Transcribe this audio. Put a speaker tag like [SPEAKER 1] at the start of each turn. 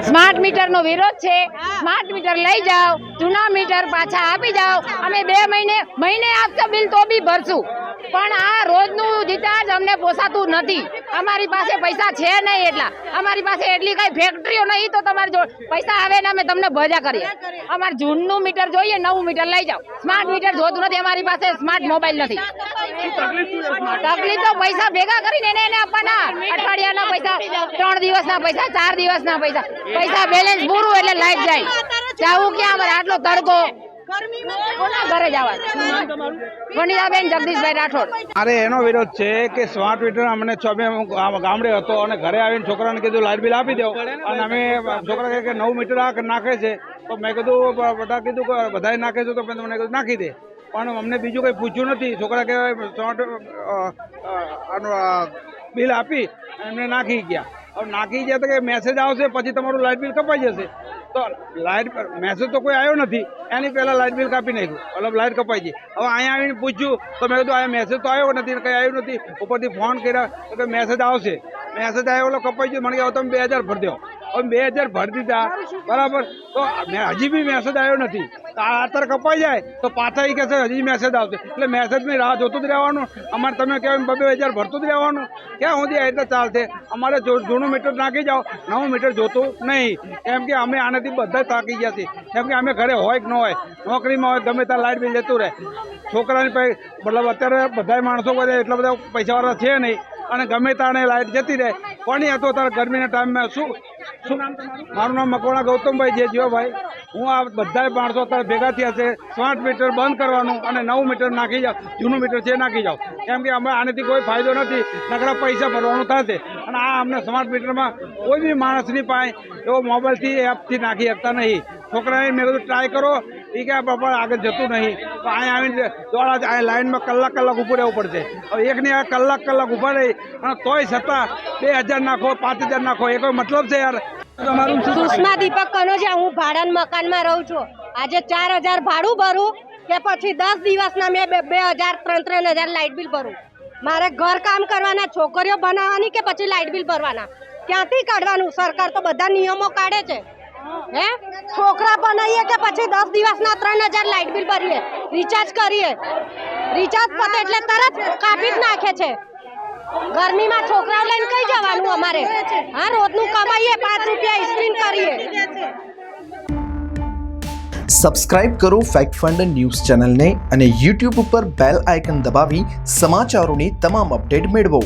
[SPEAKER 1] Smart મીટરનો વિરોધ છે. સ્માર્ટ મીટર લઈ જાઓ જૂના મીટર પાછા આપી જાઓ. અમે બે મહિને મહિને આપશો બિલ તો બી ભરશું. પણ આ રોજનું રિચાર્જ અમને પોસાતું નથી. અમારી પાસે પૈસા છે નહીં એટલા. અમારી પાસે એટલી કઈ ફેક્ટરીઓ નહીં તો તમારે જો પૈસા આવે ને અમે તમને ભજા કરીએ. અમારે જૂનનું મીટર જોઈએ નવું મીટર લઈ જાઓ. સ્માર્ટ મીટર જોતું નથી અમારી પાસે સ્માર્ટ મોબાઈલ નથી. તકલીફ તો પૈસા ભેગા કરીને એને એને આપવાના. અઠવાડિયાના પૈસા ત્રણ દિવસના પૈસા ચાર દિવસના પૈસા. પૈસા બેલેન્સ પૂરું એટલે લાઈટ જાય. જાવું ક્યાં અમારે? આટલો તડકો. કોના ઘરે જગદીશભાઈ રાઠોડ.
[SPEAKER 2] અરે એનો વિરોધ છે કે સ્માર્ટ મીટર અમને છ બે ગામડે હતો અને ઘરે આવીને છોકરાને કીધું લાઇટ બિલ આપી દો. અને અમે છોકરા કહે કે નવું મીટર આ નાખે છે. તો મેં કીધું બધા કીધું કે બધાએ નાખે છે. તો મેં તમને કીધું નાખી દે. પણ અમને બીજું કંઈ પૂછ્યું નથી. છોકરા કે આનું બિલ આપી એમને નાખી ગયા. હવે નાખી ગયા તો કે મેસેજ આવશે? પછી તમારું લાઇટ બિલ કપાઈ જશે. તો લાઇટ મેસેજ તો કોઈ આવ્યો નથી. એની પહેલાં લાઇટ બિલ કાપી નાખ્યું. મતલબ લાઇટ કપાઈ ગઈ. હવે અહીંયા આવીને પૂછ્યું, તો મેં કીધું, આ મેસેજ તો આવ્યો નથી, કંઈ આવ્યું નથી. ઉપરથી ફોન કર્યા, તો મેસેજ આવશે. મેસેજ આવ્યો એટલે કપાઈ ગયો. મને કે તમે બે હજાર ભરી દો. હવે બે હજાર ભરી દીધા. બરાબર? તો હજી બી મેસેજ આવ્યો નથી. અત્યારે કપાઈ જાય તો પાછા એ કહેશે, હજી મેસેજ આવશે. એટલે મેસેજની રાહ જોતું જ રહેવાનું. અમારે તમે કહો એમ બે હજાર ભરતું જ રહેવાનું. ક્યાં સુધી રીતે ચાલશે? અમારે જૂનું મીટર નાખી જાઓ. નવું મીટર જોતું નહીં. કેમ કે અમે આનાથી બધા થાકી ગયા છીએ. કેમ કે અમે ઘરે હોય કે ન હોય, નોકરીમાં હોય, ગમે ત્યાં લાઇટ બિલ જતું રહે. છોકરાની પાસે મતલબ અત્યારે બધા માણસો બધા એટલા બધા પૈસાવાળા છે નહીં. અને ગમે ત્યાં લાઇટ જતી રહે. પણ એ તો અત્યારે ગરમીના ટાઈમમાં શું મારું નામ મકવાણા ગૌતમભાઈ જે જીવાભાઈ. હું આ બધા માણસો અત્યારે ભેગા થયા છે. સ્માર્ટ મીટર બંધ કરવાનું અને નવું મીટર નાખી જાઓ. જૂનું મીટર છે નાખી જાઓ. કેમ કે અમે આનાથી કોઈ ફાયદો નથી. નકડા પૈસા ભરવાનું થશે. અને આ અમને સ્માર્ટ મીટરમાં કોઈ બી માણસની પાસે એવો મોબાઈલથી એપથી નાખી શકતા નહીં. છોકરાને મેં કીધું ટ્રાય કરો. એ કે પણ આગળ જતું નહીં. તો અહીંયા આવીને દોડા અહીંયા લાઇનમાં કલાક કલાક ઊભું રહેવું પડશે. હવે એકની આ કલાક કલાક ઊભા રહી, અને તોય છતાં બે હજાર નાખો, પાંચ હજાર નાખો, એ કોઈ મતલબ છે યાર? તમારું
[SPEAKER 3] સુષ્મા દીપક કનોજા હું ભાડાના મકાનમાં રહું છું. આજે ચાર હજાર ભાડું ભરું કે પછી દસ દિવસના મેં બે હજાર, ત્રણ ત્રણ હજાર લાઇટ બિલ ભરું. મારે ઘર કામ કરવાના, છોકરીઓ બનાવવાની કે પછી લાઇટ બિલ ભરવાના? ક્યાંથી કાઢવાનું? સરકાર તો બધા નિયમો કાઢે છે. હે? છોકરા બનાવીએ કે પછી દસ દિવસના ત્રણ હજાર લાઇટ બિલ ભરીએ? રિચાર્જ કરીએ. રિચાર્જ પતે એટલે તરત કાપી જ નાખે છે. ગરમીમાં છોકરાઓ લઈને કઈ જવાનું અમારે? હા, રોજનું કમાઈએ, પાંચ રૂપિયા સ્ક્રીન કરીએ.
[SPEAKER 4] સબસ્ક્રાઇબ કરો ફેક્ટ ફંડ ન્યૂઝ ચેનલને અને યુટ્યુબ ઉપર બેલ આઇકન દબાવી સમાચારોની તમામ અપડેટ મેળવો.